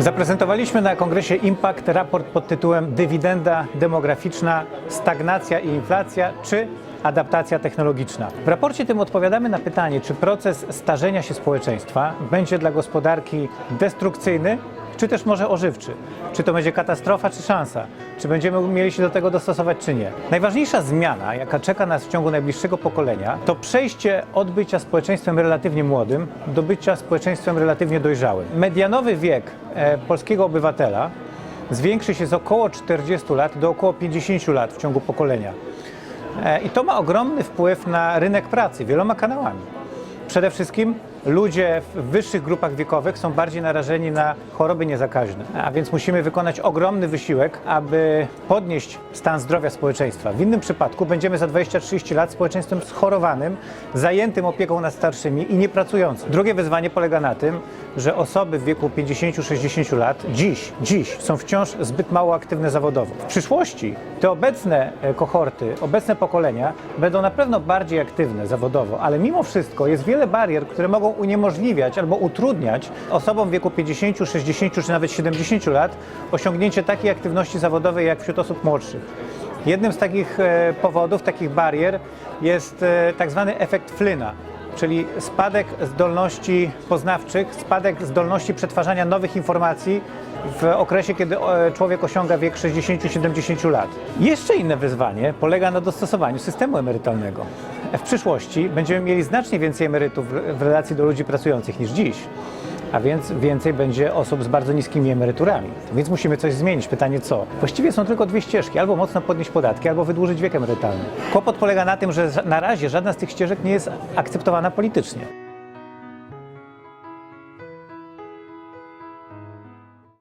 Zaprezentowaliśmy na kongresie Impact raport pod tytułem Dywidenda demograficzna, stagnacja i inflacja czy adaptacja technologiczna. W raporcie tym odpowiadamy na pytanie, czy proces starzenia się społeczeństwa będzie dla gospodarki destrukcyjny, czy też może ożywczy. Czy to będzie katastrofa, czy szansa? Czy będziemy mieli się do tego dostosować, czy nie? Najważniejsza zmiana, jaka czeka nas w ciągu najbliższego pokolenia, to przejście od bycia społeczeństwem relatywnie młodym do bycia społeczeństwem relatywnie dojrzałym. Medianowy wiek e, polskiego obywatela zwiększy się z około 40 lat do około 50 lat w ciągu pokolenia. E, I to ma ogromny wpływ na rynek pracy wieloma kanałami. Przede wszystkim ludzie w wyższych grupach wiekowych są bardziej narażeni na choroby niezakaźne, a więc musimy wykonać ogromny wysiłek, aby podnieść stan zdrowia społeczeństwa. W innym przypadku będziemy za 20-30 lat społeczeństwem schorowanym, zajętym opieką nad starszymi i niepracującym. Drugie wyzwanie polega na tym, że osoby w wieku 50-60 lat dziś, dziś są wciąż zbyt mało aktywne zawodowo. W przyszłości te obecne e, kohorty, obecne pokolenia będą na pewno bardziej aktywne zawodowo, ale mimo wszystko jest wiele barier, które mogą uniemożliwiać albo utrudniać osobom w wieku 50, 60 czy nawet 70 lat osiągnięcie takiej aktywności zawodowej jak wśród osób młodszych. Jednym z takich e, powodów, takich barier jest e, tak zwany efekt Flynna, czyli spadek zdolności poznawczych, spadek zdolności przetwarzania nowych informacji w okresie, kiedy e, człowiek osiąga wiek 60-70 lat. Jeszcze inne wyzwanie polega na dostosowaniu systemu emerytalnego. W przyszłości będziemy mieli znacznie więcej emerytów w- w relacji do ludzi pracujących niż dziś. A więc więcej będzie osób z bardzo niskimi emeryturami. Więc musimy coś zmienić. Pytanie co? Właściwie są tylko dwie ścieżki. Albo mocno podnieść podatki, albo wydłużyć wiek emerytalny. Kłopot polega na tym, że na razie żadna z tych ścieżek nie jest akceptowana politycznie.